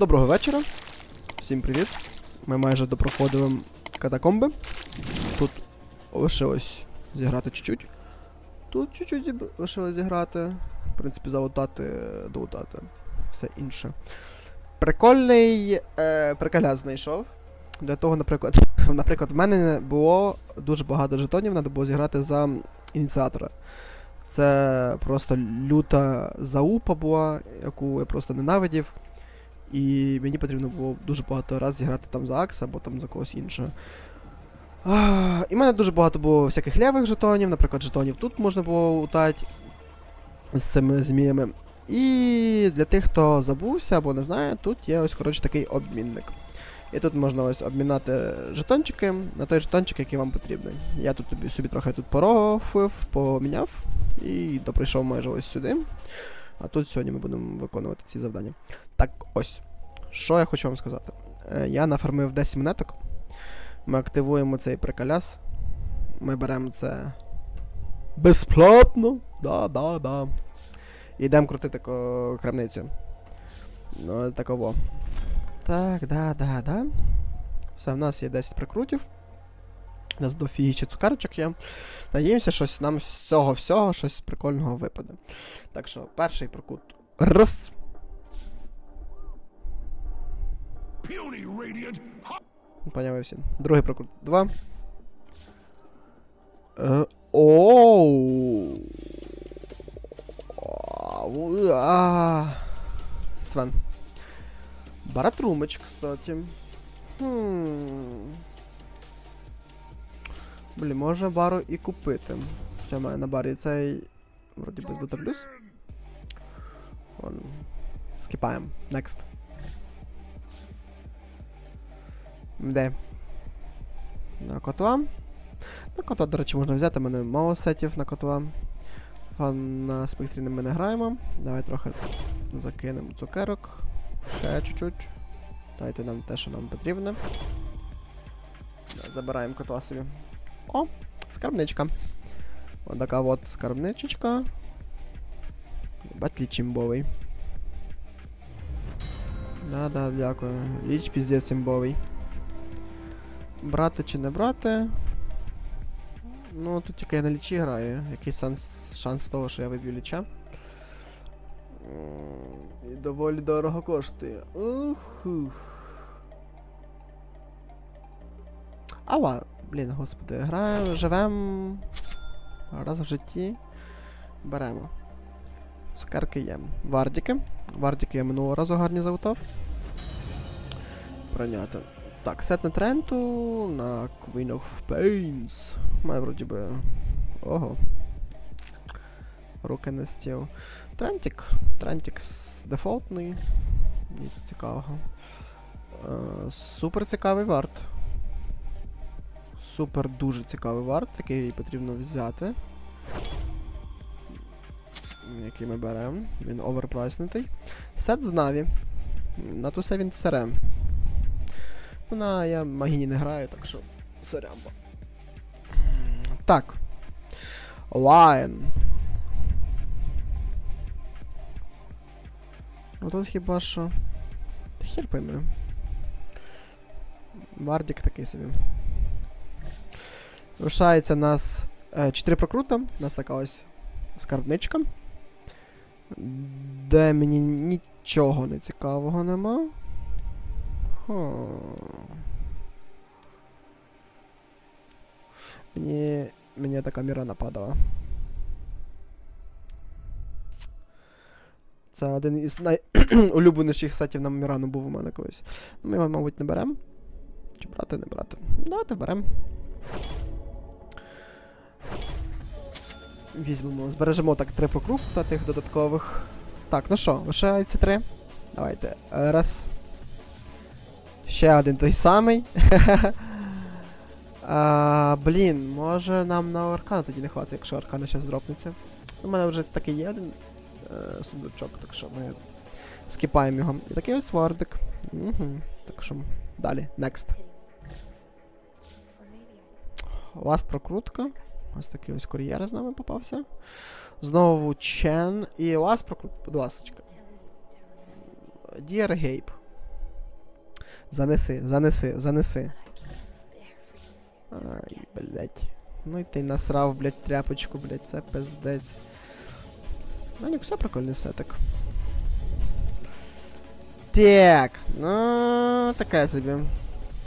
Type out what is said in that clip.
Доброго вечора. Всім привіт. Ми майже допроходили катакомби. Тут лишилось зіграти чуть-чуть. Тут чуть-чуть зіб... лишилось зіграти. В принципі, залутати, долутати. Все інше. Прикольний е, приколяс знайшов. Для того, наприклад, наприклад, в мене було дуже багато жетонів, треба було зіграти за ініціатора. Це просто люта заупа була, яку я просто ненавидів. І мені потрібно було дуже багато разів зіграти там за Акса або там за когось іншого. А, і в мене дуже багато було всяких левих жетонів, наприклад, жетонів тут можна було лутати з цими зміями. І для тих, хто забувся або не знає, тут є ось коротше такий обмінник. І тут можна ось обмінати жетончики на той жетончик, який вам потрібний. Я тут собі трохи тут порофив, поміняв і доприйшов майже ось сюди. А тут сьогодні ми будемо виконувати ці завдання. Так ось. Що я хочу вам сказати? Е, я нафармив 10 монеток. Ми активуємо цей приколяс. Ми беремо це безплатно. Да, да, да. І йдемо крутити крамницю. Ну, таково. Так, да, да, да. Все, в нас є 10 прикрутів. У нас дофігічі цукарочок є. Надіємося, щось нам з цього всього щось прикольного випаде. Так що, перший прокут. Раз. Поняли всі. Другий прокрут. Два. Е, Оу. Свен. Баратрумич, кстати. Хм. Блін, може бару і купити. Хоча мене на барі цей. Вроді без дота плюс. Вон. Скіпаємо. Next. Де? На котла. На котла, до речі, можна взяти, у мене мало сетів на котла. На спектрі ми не граємо. Давай трохи закинемо цукерок. Ще чуть-чуть. Дайте нам те, що нам потрібно. Забираємо котла собі. О! Скарбничка. Ось така от скарбничечка. Бать лічимбовий. Да-да, дякую. Ліч піздець імбовий. Брати чи не брати? Ну, тут тільки я на лічі граю. Який шанс, шанс того, що я виб'ю ліча. І доволі дорого коштує. Ух. Ава, блін, господи, граємо, живемо. Раз в житті. Беремо. Цукерки є. Вардіки. Вардіки я минулого разу гарні заутав. Пройняти. Так, сет на Тренту на Queen of Pains. Має вроді би. Ого. Руки не стіл. Трентік. Трентік дефолтний. Ніч цікавого. Е, супер цікавий варт. Супер дуже цікавий варт, який потрібно взяти. Який ми беремо. Він оверпрайснутий. Сет з Наві. На ту все він сере. Ну, на я магіні не граю, так що. Сорямба. Так. Лайн. Ну тут хіба що. Та хер пойми. Вардік такий собі. Лишається нас 4 прокрута. У нас така ось скарбничка. Де мені нічого не цікавого нема. Хо. Мені. Мені така міра нападала. Це один із найулюбленіших сетів на Мірану був у мене колись. Ну, ми його, мабуть, не беремо. Чи брати, не брати? Давайте беремо. Візьмемо, збережемо так три прокрупта тих додаткових. Так, ну що, лишається три. Давайте. е, Раз. Ще один той самий. а, блін, може нам на аркана тоді не хватить, якщо аркана зараз дропнеться. У мене вже такий є один е, сундучок, так що ми скіпаємо його. І такий ось вардик. Угу. Так що далі, next. Ласт прокрутка. Ось такий ось кур'єр з нами попався. Знову Чен. І ласт прокрутка, будь ласочка. Dear Gabe. Занеси, занеси, занеси. Ай, блядь. Ну і ти насрав, блядь, тряпочку, блядь, це пиздець. Манюк, все прикольний сетик. Так, ну таке собі.